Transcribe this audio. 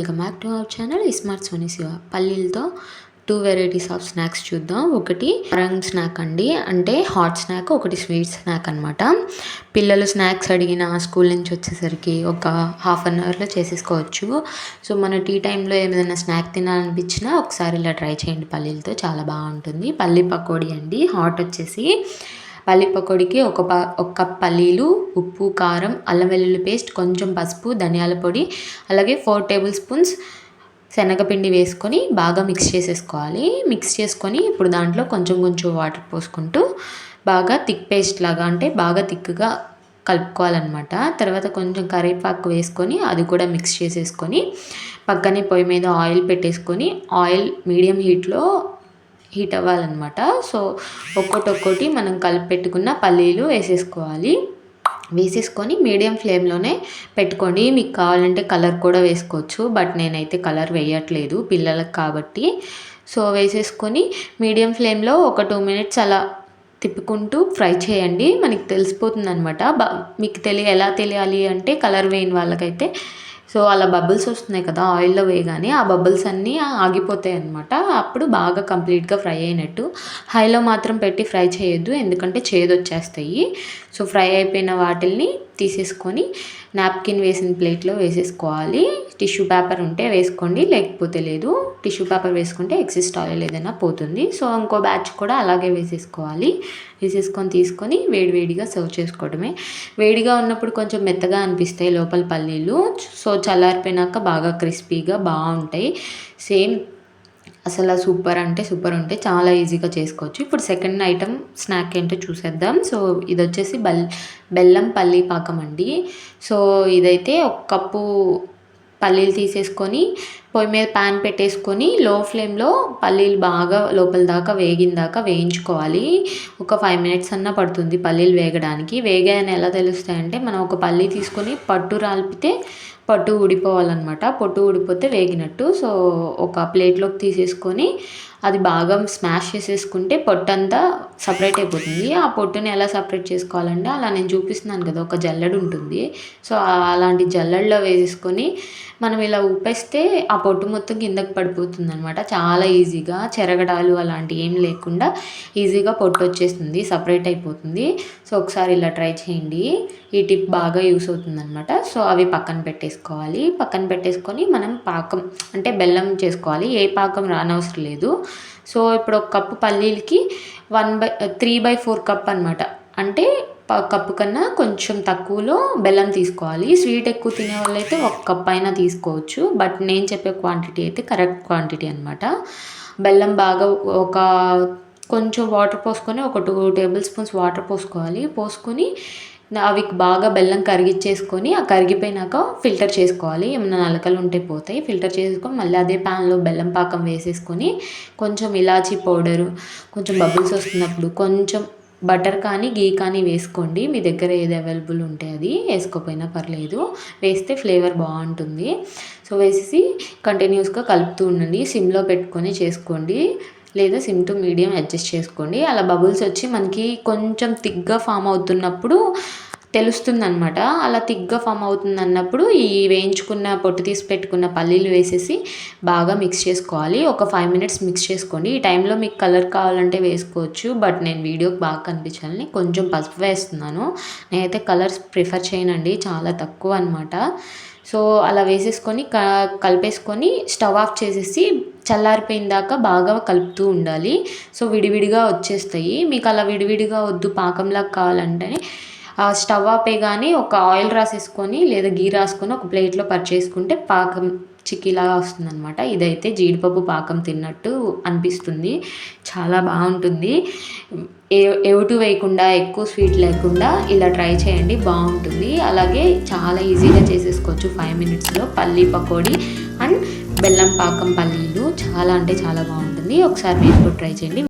Welcome back to our channel smart Soni Siva. పల్లీలతో two varieties of snacks చూద్దాం. ఒకటి రంగ్ snack అండి. అంటే హాట్ స్నాక్ ఒకటి స్వీట్ స్నాక్ అనమాట పిల్లలు స్నాక్స్ అడిగిన స్కూల్ నుంచి వచ్చేసరికి ఒక హాఫ్ అన్ అవర్లో చేసేసుకోవచ్చు. సో మన టీ టైంలో ఏదైనా స్నాక్ తినాలనిపించినా ఒకసారి ఇలా ట్రై చేయండి పల్లీలతో. చాలా బాగుంటుంది. పల్లీ పకోడీ అండి. హాట్ వచ్చేసి పల్లి పకోడీకి ఒక ప ఒక కప్ పల్లీలు ఉప్పు కారం అల్లం వెల్లుల్లి పేస్ట్ కొంచెం పసుపు ధనియాల పొడి అలాగే ఫోర్ టేబుల్ స్పూన్స్ శనగపిండి వేసుకొని బాగా మిక్స్ చేసేసుకోవాలి. మిక్స్ చేసుకొని ఇప్పుడు దాంట్లో కొంచెం కొంచెం వాటర్ పోసుకుంటూ బాగా థిక్ పేస్ట్ లాగా అంటే బాగా థిక్గా కలుపుకోవాలన్నమాట. తర్వాత కొంచెం కరివేపాకు వేసుకొని అది కూడా మిక్స్ చేసేసుకొని పక్కనే పొయ్యి మీద ఆయిల్ పెట్టేసుకొని ఆయిల్ మీడియం హీట్లో హీట్ అవ్వాలన్నమాట. సో ఒక్కొక్కటి మనం కలిపి పెట్టుకున్న పల్లీలు వేసేసుకోవాలి. వేసేసుకొని మీడియం ఫ్లేమ్లోనే పెట్టుకోండి మీకు కావాలంటే కలర్ కూడా వేసుకోవచ్చు. బట్ నేనైతే కలర్ వేయట్లేదు పిల్లలకు కాబట్టి. సో వేసేసుకొని మీడియం ఫ్లేమ్లో ఒక టూ మినిట్స్ అలా తిప్పుకుంటూ ఫ్రై చేయండి. మనకి తెలిసిపోతుంది అనమాట బ మీకు తెలియ ఎలా తెలియాలి అంటే కలర్ వేయని వాళ్ళకైతే సో అలా బబుల్స్ వస్తున్నాయి కదా ఆయిల్లో వేయగానే ఆ బబుల్స్ అన్నీ ఆగిపోతాయి అనమాట అప్పుడు బాగా కంప్లీట్గా ఫ్రై అయినట్టు హైలో మాత్రం పెట్టి ఫ్రై చేయొద్దు ఎందుకంటే చేదు వచ్చేస్తాయి సో ఫ్రై అయిపోయిన వాటిల్ని తీసేసుకొని నాప్కిన్ వేసిన ప్లేట్లో వేసేసుకోవాలి. టిష్యూ పేపర్ ఉంటే వేసుకోండి లేకపోతే లేదు. టిష్యూ పేపర్ వేసుకుంటే ఎక్సెస్ ఆయిల్ ఏదైనా పోతుంది. సో ఇంకో బ్యాచ్ కూడా అలాగే వేసేసుకోవాలి. వేసేసుకొని తీసుకొని వేడివేడిగా సర్వ్ చేసుకోవడమే. వేడిగా ఉన్నప్పుడు కొంచెం మెత్తగా అనిపిస్తాయి లోపల పల్లీలు. సో చల్లారిపోయినాక బాగా క్రిస్పీగా బాగుంటాయి. సేమ్ అసలు సూపర్ అంటే సూపర్ ఉంటే చాలా ఈజీగా చేసుకోవచ్చు. ఇప్పుడు సెకండ్ ఐటమ్ స్నాక్ ఏంటో చూసేద్దాం. సో ఇది వచ్చేసి బల్ బెల్లం పల్లీ పాకం అండి. సో ఇదైతే ఒక కప్పు పల్లీలు తీసేసుకొని పొయ్యి మీద ప్యాన్ పెట్టేసుకొని లో ఫ్లేమ్లో పల్లీలు బాగా లోపల దాకా వేగిన దాకా వేయించుకోవాలి. ఒక ఫైవ్ మినిట్స్ అన్నా పడుతుంది పల్లీలు వేగడానికి. వేగాయని ఎలా తెలుస్తాయంటే మనం ఒక పల్లీ తీసుకొని పట్టు రాల్పితే పట్టు ఊడిపోవాలన్నమాట. పొట్టు ఊడిపోతే వేగినట్టు. సో ఒక ప్లేట్లోకి తీసేసుకొని అది బాగా స్మాష్ చేసేసుకుంటే పొట్టు అంతా సపరేట్ అయిపోతుంది. ఆ పొట్టుని ఎలా సపరేట్ చేసుకోవాలంటే అలా నేను చూపిస్తున్నాను కదా ఒక జల్లడు ఉంటుంది. సో అలాంటి జల్లెడలో వేసేసుకొని మనం ఇలా ఊపేస్తే ఆ పొట్టు మొత్తం కిందకి పడిపోతుంది అనమాట చాలా ఈజీగా చెరగడాలు అలాంటివి ఏం లేకుండా ఈజీగా పొట్టు వచ్చేస్తుంది సపరేట్ అయిపోతుంది. సో ఒకసారి ఇలా ట్రై చేయండి. ఈ టిప్ బాగా యూస్ అవుతుంది అనమాట సో అవి పక్కన పెట్టేసుకోవాలి. పక్కన పెట్టేసుకొని మనం పాకం అంటే బెల్లం చేసుకోవాలి. ఏ పాకం రానవసరం లేదు. సో ఇప్పుడు ఒక cup పల్లీలకి one by three by four cup అనమాట అంటే కప్పు కన్నా కొంచెం తక్కువలో బెల్లం తీసుకోవాలి. స్వీట్ ఎక్కువ తినే వాళ్ళైతే ఒక కప్ అయినా తీసుకోవచ్చు. బట్ నేను చెప్పే క్వాంటిటీ అయితే కరెక్ట్ క్వాంటిటీ అనమాట బెల్లం బాగా ఒక కొంచెం వాటర్ పోసుకొని ఒక టూ టేబుల్ స్పూన్స్ వాటర్ పోసుకోవాలి. పోసుకొని అవి బాగా బెల్లం కరిగిచ్చేసుకొని ఆ కరిగిపోయినాక ఫిల్టర్ చేసుకోవాలి. ఏమైనా నలకలు ఉంటే పోతాయి. ఫిల్టర్ చేసుకొని మళ్ళీ అదే ప్యాన్లో బెల్లం పాకం వేసేసుకొని కొంచెం ఇలాచీ పౌడరు కొంచెం బబుల్స్ వస్తున్నప్పుడు కొంచెం బటర్ కానీ గీ కానీ వేసుకోండి. మీ దగ్గర ఏది అవైలబుల్ ఉంటే అది వేసుకోపోయినా పర్లేదు. వేస్తే ఫ్లేవర్ బాగుంటుంది. సో వేసేసి కంటిన్యూస్గా కలుపుతూ ఉండండి. సిమ్లో పెట్టుకొని చేసుకోండి. లేదా సిమ్ టు మీడియం అడ్జస్ట్ చేసుకోండి. అలా బబుల్స్ వచ్చి మనకి కొంచెం థిక్గా ఫామ్ అవుతున్నప్పుడు తెలుస్తుందనమాట అలా థిక్గా ఫామ్ అవుతుంది అన్నప్పుడు ఈ వేయించుకున్న పొట్టు తీసి పెట్టుకున్న పల్లీలు వేసేసి బాగా మిక్స్ చేసుకోవాలి. ఒక ఫైవ్ మినిట్స్ మిక్స్ చేసుకోండి. ఈ టైంలో మీకు కలర్ కావాలంటే వేసుకోవచ్చు బట్ నేను వీడియోకి బాగా కనిపించాలని కొంచెం పసుపు వేస్తున్నాను. నేనైతే కలర్స్ ప్రిఫర్ చేయనండి చాలా తక్కువ అనమాట సో అలా వేసేసుకొని క కలిపేసుకొని స్టవ్ ఆఫ్ చేసేసి చల్లారిపోయిన దాకా బాగా కలుపుతూ ఉండాలి. సో విడివిడిగా వచ్చేస్తాయి. మీకు అలా విడివిడిగా వద్దు పాకంలాగా కావాలంటేనే స్టవ్ ఆపే కానీ ఒక ఆయిల్ రాసేసుకొని లేదా గీ రాసుకొని ఒక ప్లేట్లో పరిచేసుకుంటే పాకం చిక్కీలాగా వస్తుందన్నమాట. ఇదైతే జీడిపప్పు పాకం తిన్నట్టు అనిపిస్తుంది. చాలా బాగుంటుంది. ఏ ఎవుటు వేయకుండా ఎక్కువ స్వీట్ లేకుండా ఇలా ట్రై చేయండి. బాగుంటుంది. అలాగే చాలా ఈజీగా చేసేసుకోవచ్చు. ఫైవ్ మినిట్స్లో పల్లీ పకోడీ అండ్ బెల్లం పాకం పల్లీలు చాలా అంటే చాలా బాగుంటుంది. ఒకసారి మీరు ట్రై చేయండి.